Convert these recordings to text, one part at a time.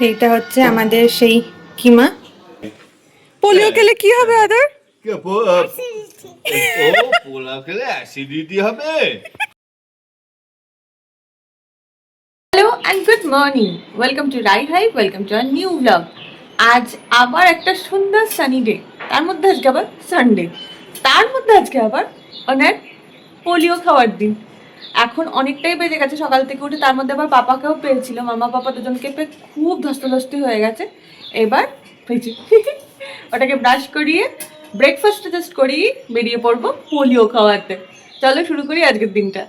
এইটা হচ্ছে আমাদের সেই কিমা। পোলিও খেলে কি হবে আদার? কে পো- আহ, ও পোলাও খেলে অ্যাসিডিটি হবে। Hello and good morning welcome to Rai hi welcome to our new blog আজ আবার একটা সুন্দর সানি ডে তার মধ্যে আজকে আবার সানডে তার মধ্যে আজকে আবার ওনার পোলিও খাওয়ার দিন। এখন অনেকটাই বেজে গেছে সকাল থেকে উঠে তার মধ্যে আবার পাপাকেও পেয়েছিল মামা পাপা দুজনকে পেয়ে খুব ধস্তাধস্তি হয়ে গেছে। এবার পেয়েছি। ওটাকে ব্রাশ করিয়ে ব্রেকফাস্ট জাস্ট করিয়ে বেরিয়ে পড়ব পোলিও খাওয়াতে। চলো শুরু করি আজকের দিনটা।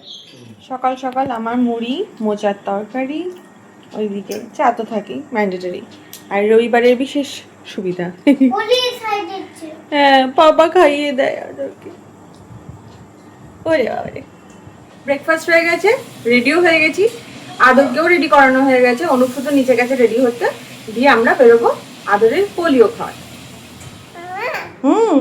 সকাল সকাল আমার মুড়ি মোচার তরকারি ওইদিকে চা তো থাকি ম্যান্ডেটরি আর রবিবারের বিশেষ সুবিধা। হ্যাঁ পাপা খাইয়ে দেয় ওরে বাবারে। ব্রেকফাস্ট হয়ে গেছে রেডিও হয়ে গেছি। আদরকেও রেডি করানো হয়ে গেছে। অনুপ তো নিচে গেছে রেডি হতে দিয়ে আমরা বেরোবো আদরের পোলিও খাওয়ার হুম।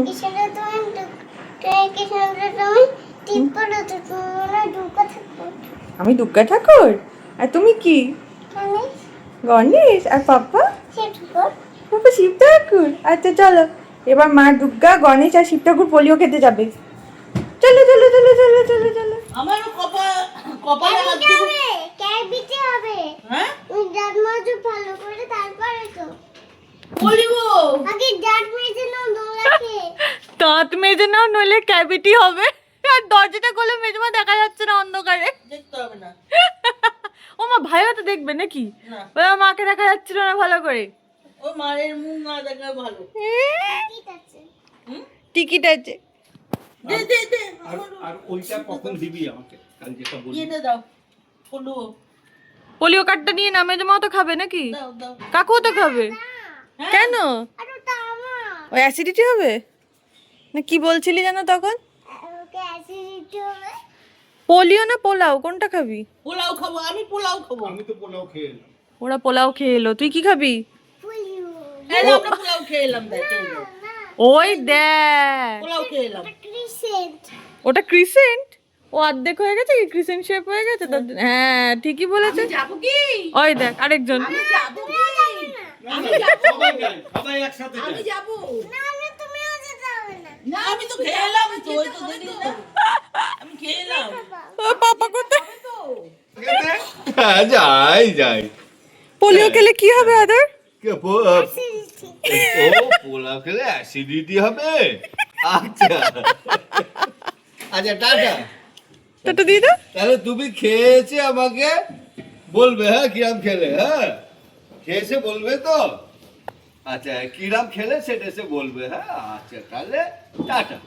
আমি দুর্গা ঠাকুর? আর তুমি কি? গণেশ। আর পাপা সেটুকু পাপা শিব ঠাকুর আচ্ছা চলো। এবার মা দুর্গা গণেশ আর শিব ঠাকুর পোলিও খেতে যাবে। চলো চলো চলো চলো চলো চলো। আমারও কপাল কপালে হাত দিবি। দিতে হবে? হ্যাঁ? দাঁত মাজো ভালো করে তারপরে তো। বলি গো। আগে দাঁত মেজে নাও দোলাকে দাঁত মেজে নাও নইলে ক্যাভিটি হবে। আর দরজাটা খুলে মেজমা দেখা যাচ্ছে না অন্ধকারে। দেখতে হবে না। ও মা ভাইও তো দেখবে নাকি? ওই মাকে দেখা যাচ্ছিল না ভালো করে। ওই মায়ের মুখ না দেখা ভালো। ঠিক আছে। টিকিট আছে। দে দে দে আর ওইটা কখন দিবি আমাকে? কাল যেটা বলবি দিয়ে দাও। পোলিও কার্ডটা নিয়ে না মেজমাও তো খাবে নাকি? দাও দাও। কাকুও তো খাবে? কেন? ওটা আমার। ওই অ্যাসিডিটি হবে? না কি বলছিলি জানো তখন? পোলিও না পোলাও? কোনটা খাবি? পোলাও খাব আমি পোলাও খাব। আমি তো পোলাও খেয়ে এলাম। ওরা পোলাও খেয়ে এলো। তুই কি খাবি? আমরা পোলাও খেয়ে এলাম। ওই দেখ। পোলাও ওটা ক্রিসেন্ট ও অর্ধেক হয়ে গেছে কি? ক্রিসেন্ট শেপ হয়ে গেছে? তো হ্যাঁ। ঠিকই বলেছে। ওই দেখ আরেকজন। আমি যাব কি? না, না, সবাই যাই সবাই একসাথে আমি যাই যাব। না না তুমিও যেতে হবে না। না আমি তো খেয়ে এলাম তো ওই তো দেরি না আমি খেয়ে এলাম ও পাপা কোথায়? তো। হ্যাঁ যাই যাই। পোলিও খেলে কি হবে আদার? ও পোলাও খেলে অ্যাসিডিটি হবে আচ্ছা আচ্ছা টাটা তোটা দিয়ে দাও তাহলে তুমি খেয়েছে আমাকে বলবে হ্যাঁ কিরাম খেলে হ্যাঁ খেয়েছে বলবে তো আচ্ছা কিরাম খেলে সেটা এসে বলবে হ্যাঁ আচ্ছা তাহলে টাটা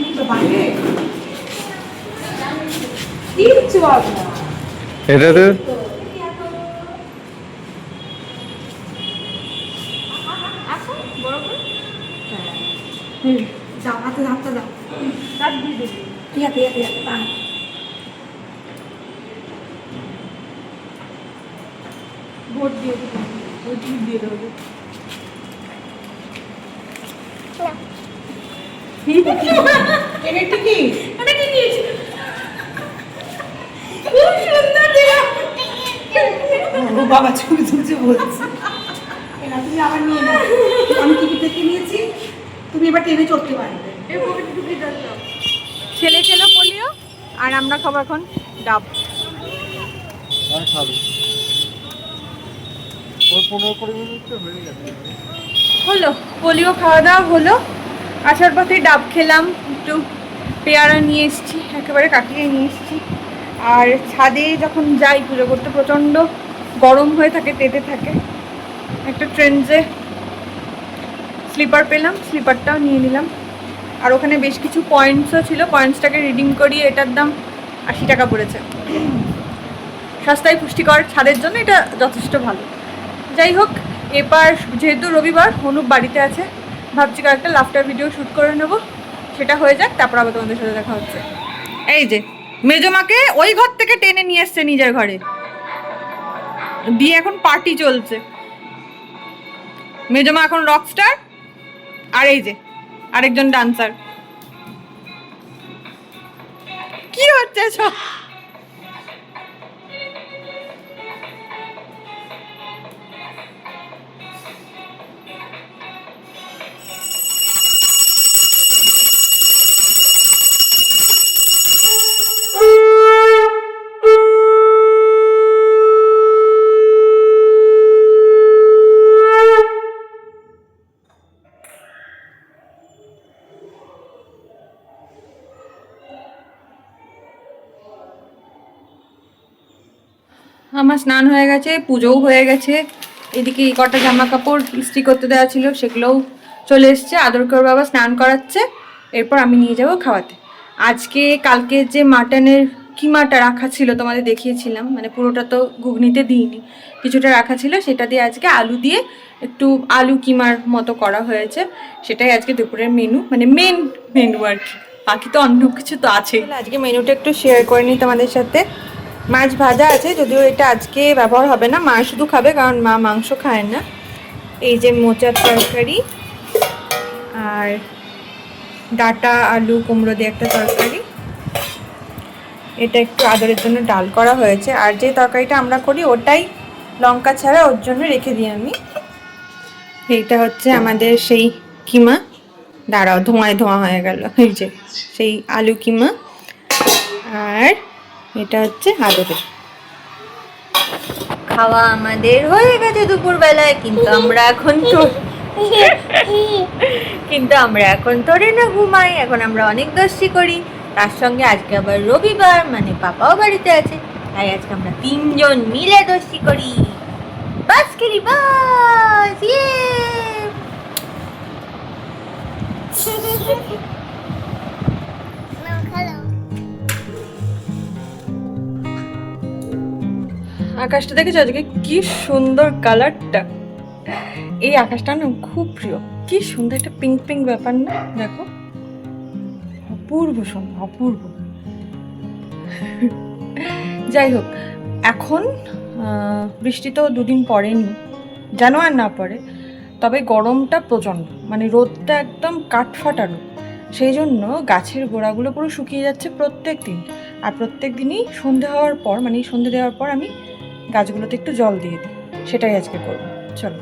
এটা তো ভোট দিয়ে দিতে ভোট দিয়ে দেবো। এটা কি? ও বাবা ছবি তুলছে বলছে। তুমি আবার নিয়ে নাও। আমি টিভি থেকে নিয়েছি তুমি এবার ট্রেনে চড়তে পারবে। ছেলে খেলো পোলিও আর আমরা খাব এখন ডাব। হলো পোলিও খাওয়া দাওয়া হলো। আসার পথে ডাব খেলাম একটু পেয়ারা নিয়ে এসেছি একেবারে কাটিয়ে নিয়ে এসেছি। আর ছাদে যখন যাই পুজো করতে, প্রচণ্ড গরম হয়ে থাকে, তেতে থাকে। একটা ট্রেন্ডসে স্লিপার পেলাম স্লিপারটাও নিয়ে নিলাম। আর ওখানে বেশ কিছু পয়েন্টসও ছিল। পয়েন্টসটাকে রিডিং করিয়ে এটার দাম আশি টাকা পড়েছে। সস্তায় পুষ্টিকর ছাদের জন্য এটা যথেষ্ট ভালো। যাই হোক এবার যেহেতু রবিবার, অনুপ বাড়িতে আছে। ভাবছি কয়েকটা লাফটার ভিডিও শ্যুট করে নেব। সেটা হয়ে যাক, তারপর আবার তোমাদের সাথে দেখা হচ্ছে। এই যে মেজমাকে ওই ঘর থেকে টেনে নিয়ে এসছে নিজের ঘরে। দিয়ে এখন পার্টি চলছে। মেজমা এখন রকস্টার আর এই যে, আরেকজন ডান্সার কি হচ্ছে সব? আমার স্নান হয়ে গেছে, পুজোও হয়ে গেছে। এদিকে কটা জামা কাপড় ইস্ত্রি করতে দেওয়া ছিল, সেগুলোও চলে এসছে। আদরকর বাবা স্নান করাচ্ছে, এরপর আমি নিয়ে যাব খাওয়াতে। আজকে, কালকে যে মাটনের কিমাটা রাখা ছিল তোমাদের দেখিয়েছিলাম মানে পুরোটা তো ঘুগনিতে দিইনি। কিছুটা রাখা ছিল, সেটা দিয়ে আজকে আলু দিয়ে একটু আলু কিমার মতো করা হয়েছে। সেটাই আজকে দুপুরের মেনু মানে মেন মেনু আর কি। বাকি তো অন্য কিছু তো আছে আজকে মেনুটা একটু শেয়ার করে নিই তোমাদের সাথে। মাছ ভাজা আছে, যদিও এটা আজকে ব্যবহার হবে না, মা শুধু খাবে, কারণ মা মাংস খায় না। এই যে মোচার তরকারি, আর ডাটা, আলু, কুমড়ো দিয়ে একটা তরকারি। এটা একটু আদরের জন্য ডাল করা হয়েছে, আর যে তরকারিটা আমরা করি, ওটাই লঙ্কা ছাড়া ওর জন্য রেখে দিই আমি। এইটা হচ্ছে আমাদের সেই কিমা। দাঁড়াও, ধোঁয়ায় ধোঁয়া হয়ে গেল, এই যে সেই আলু কিমা। আর এটা হচ্ছে আদরের খাওয়া আমাদের হয়ে গেছে দুপুরবেলায়, কিন্তু আমরা এখন তো কিন্তু আমরা এখন তোরে না ঘুমাই, এখন আমরা অনেক দর্শি করি। তার সঙ্গে আজকে আবার রবিবার মানে পাপাও বাড়িতে আছে, তাই আজকে আমরা তিনজন মিলে দোষী করি। বাস করি, বাস ইয়ে! আকাশটা দেখেছ আজকে কি সুন্দর কালারটা। এই আকাশটা না খুব প্রিয়। কি সুন্দর একটা পিঙ্ক পিঙ্ক ব্যাপার না, দেখো। অপূর্ব সুন্দর, অপূর্ব। যাই হোক, এখন বৃষ্টি তো দুদিন পড়েনি যেন আর না পড়ে তবে গরমটা প্রচণ্ড মানে রোদটা একদম কাঠ ফাটানো। সেই জন্য গাছের গোড়াগুলো পুরো শুকিয়ে যাচ্ছে প্রত্যেক দিন। আর প্রত্যেক দিনই সন্ধে হওয়ার পর মানে সন্ধে দেওয়ার পর আমি গাছগুলোতে একটু জল দিয়ে দিই। সেটাই আজকে করব। চলো।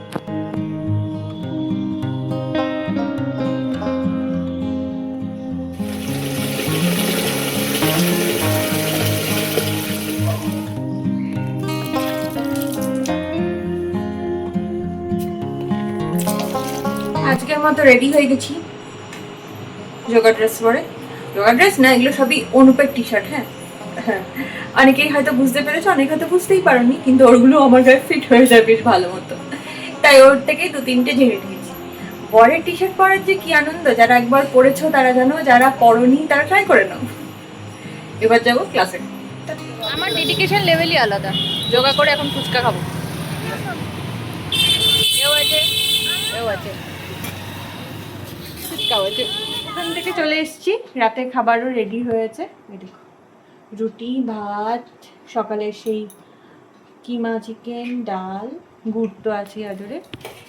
আজকের মতো রেডি হয়ে গেছি। যোগা ড্রেস পরে। যোগা ড্রেস না, এগুলো সবই অনুপের টি শার্ট হ্যাঁ হ্যাঁ? অনেকেই হয়তো বুঝতে পেরেছ অনেকে হয়তো বুঝতেই পারোনি কিন্তু ওরগুলো আমার গায়ে ফিট হয়ে যায় বেশ ভালো মতো। তাই ওর থেকেই দু তিনটে ঝেড়ে নিয়েছি। বরের টি শার্ট পরার যে কি আনন্দ যারা একবার পরেছো তারা জানো যারা পরনি তারা ট্রাই করে নাও। এবার যাব ক্লাসে আমার ডেডিকেশন লেভেলই আলাদা। যোগা করে এখন ফুচকা খাব। এও আছে এও আছে। ফুচকাও আছে। ওখান থেকে চলে এসেছি রাতে খাবারও রেডি হয়েছে। দেখো। রুটি, ভাত, সকালে সেই কিমা চিকেন, ডাল গুড় তো আছে আদরে।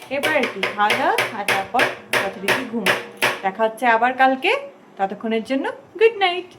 এবার একটু খাওয়া দাওয়া আর তারপর যথারীতি ঘুম। দেখা হচ্ছে আবার কালকে। ততক্ষণের জন্য গুড নাইট